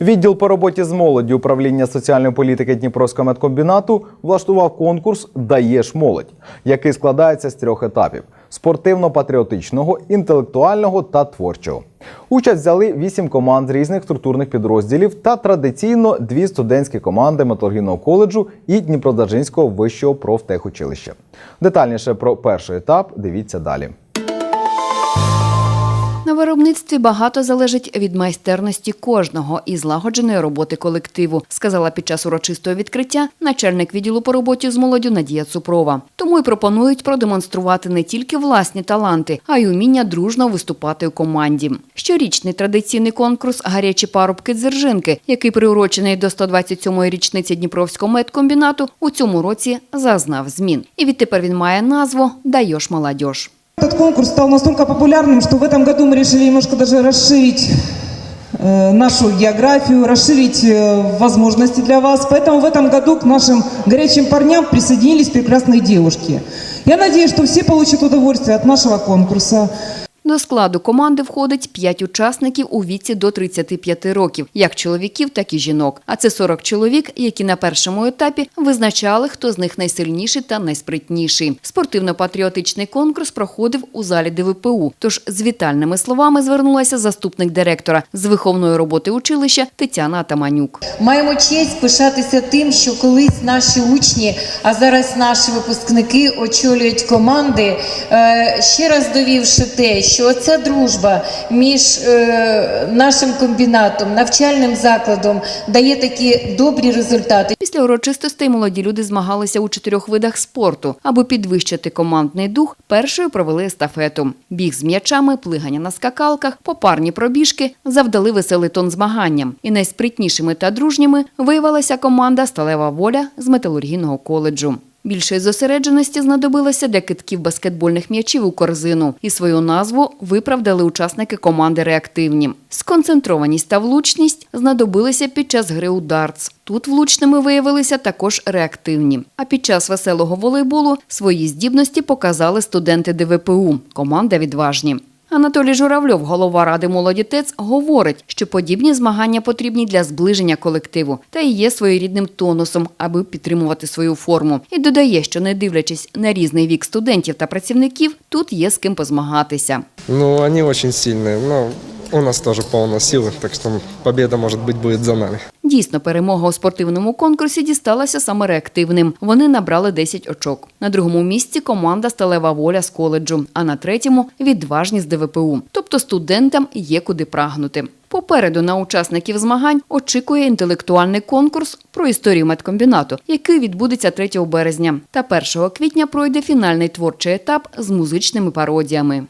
Відділ по роботі з молоді управління соціальної політики Дніпровського медкомбінату влаштував конкурс Даєш молодь, який складається з трьох етапів: спортивно-патріотичного, інтелектуального та творчого. Участь взяли вісім команд з різних структурних підрозділів та традиційно дві студентські команди металургійного коледжу і Дніпродзержинського вищого профтехучилища. Детальніше про перший етап дивіться далі. Виробництві багато залежить від майстерності кожного і злагодженої роботи колективу, сказала під час урочистого відкриття начальник відділу по роботі з молоддю Надія Цупрова. Тому й пропонують продемонструвати не тільки власні таланти, а й уміння дружно виступати у команді. Щорічний традиційний конкурс Гарячі парубки дзержинки, який приурочений до 127-ї річниці Дніпровського медкомбінату, у цьому році зазнав змін. І відтепер він має назву Даєш молодіж. Этот конкурс стал настолько популярным, что в этом году мы решили немножко даже расширить э, нашу географию, расширить э, возможности для вас. Поэтому в этом году к нашим горячим парням присоединились прекрасные девушки. Я надеюсь, что все получат удовольствие от нашего конкурса. До складу команди входить 5 учасників у віці до 35 років, як чоловіків, так і жінок. А це 40 чоловік, які на першому етапі визначали, хто з них найсильніший та найспритніший. Спортивно-патріотичний конкурс проходив у залі ДВПУ. Тож з вітальними словами звернулася заступник директора з виховної роботи училища Тетяна Атаманюк. Маємо честь пишатися тим, що колись наші учні, а зараз наші випускники очолюють команди, е, ще раз довівши те, ця дружба між е, нашим комбінатом, навчальним закладом дає такі добрі результати. Після урочистостей молоді люди змагалися у чотирьох видах спорту. Аби підвищити командний дух, першою провели естафету. Біг з м'ячами, плигання на скакалках, попарні пробіжки завдали веселий тон змаганням. І найспритнішими та дружніми виявилася команда Сталева воля з металургійного коледжу. Більшої зосередженості знадобилося для китків баскетбольних м'ячів у корзину, і свою назву виправдали учасники команди реактивні. Сконцентрованість та влучність знадобилися під час гри у дартс. Тут влучними виявилися також реактивні. А під час веселого волейболу свої здібності показали студенти ДВПУ. Команда відважні. Анатолій Журавльов, голова ради молоді ТЕЦ, говорить, що подібні змагання потрібні для зближення колективу та і є своєрідним тонусом, аби підтримувати свою форму. І додає, що не дивлячись на різний вік студентів та працівників, тут є з ким позмагатися. Ну, вони дуже сильні. Но у нас тоже полно силы, так что победа, может быть, будет за нами. Дійсно, перемога у спортивному конкурсі дісталася саме реактивним. Вони набрали 10 очок. На другому місці команда Сталева воля з коледжу, а на третьому відважні з ДВПУ. Тобто студентам є куди прагнути. Попереду на учасників змагань очікує інтелектуальний конкурс про історію медкомбінату, який відбудеться 3 березня. Та 1 квітня пройде фінальний творчий етап з музичними пародіями.